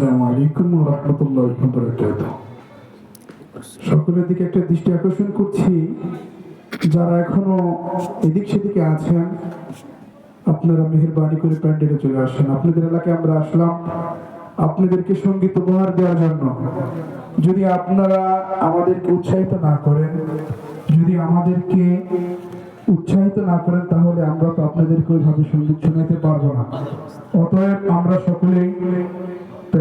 আসসালামু আলাইকুম ওয়া রাহমাতুল্লাহি ওয়া বারাকাতুহু। সকলের দিকে একটা দৃষ্টি আকর্ষণ করছি, যারা এখনও এদিক সেদিকে আছেন, আপনারা মেহেরবানি করে প্যান্ডেলে চলে আসেন। আপনাদের এলাকায় আমরা আসলাম, আপনাদেরকে সংগীত উপহার দেওয়ার জন্য। যদি আপনারা আমাদেরকে উৎসাহিত না করেন, যদি আমাদেরকে উৎসাহিত না করেন, তাহলে আমরা তো আপনাদেরকে ওইভাবে সংগীত শোনাতে পারব না। অতএব আমরা সকলেই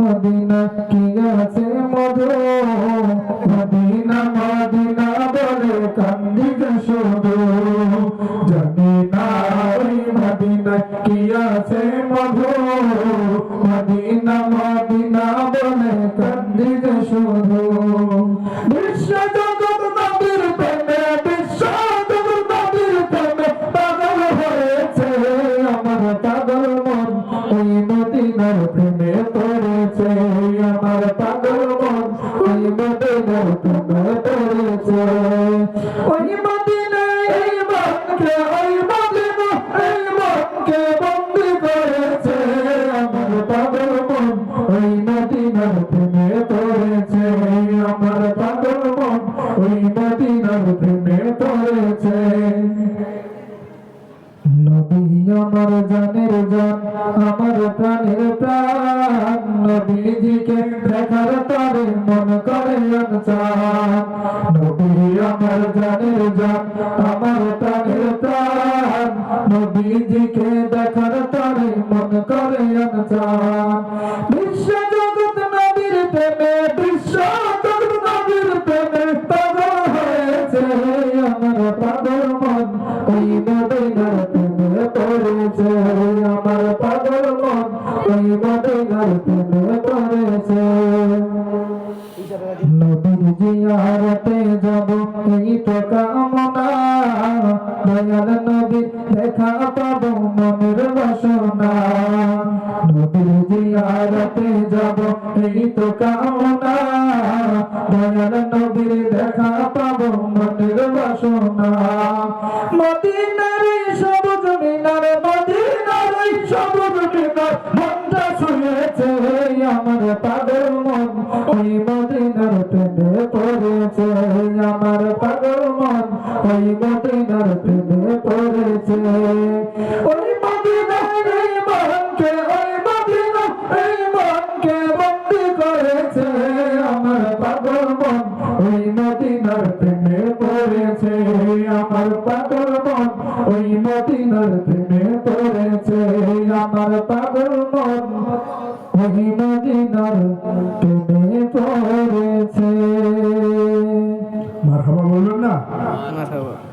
মদিনা কি আছে মধু আছে মধু মদিনা মদিনা বলে কান্দি শুধু। বিশ্ব জগৎ নবীর প্রেমে, বিশ্ব জগৎ নবীর প্রেমে। পাগল হয়েছে আমার পাগল মন, ওই মদিনার প্রেমে পড়েছে। আমার পাগল মন, ওই মদিনার প্রেমে পড়েছে। ওই মদিনায় ওই আমার জানের জান আমার প্রাণের প্রাণ নবীজিকে দেখার তরে মন করে আনচান নবী আমার জানের জান, আমার প্রাণের প্রাণ, নবীজিকে দেখার তরে মন করে আনচান বিশ্ব জিয়ারতে যাব, এই তো কামনা দয়াল নবীর দেখা পাব মনের বাসনা। নবীর জিয়ারতে যাব, এই তো কামনা দয়াল নবীর, দেখা পাব মনের বাসনা। মদিনার মদিনার প্রেমে পড়েছে আমার পাগল মন ওই মদিনার প্রেমে পড়েছে ওই মদিনার মনকে ওই মদিনা এই মনকে বন্দি করেছে আমার পাগল মন ওই মদিনার প্রেমে পড়েছে আমার পাগল মন ওই মদিনার প্রেমে পড়েছে আমার পাগল মন ওই মদিনার প্রেমে পড়েছে 하나, 하나 사와.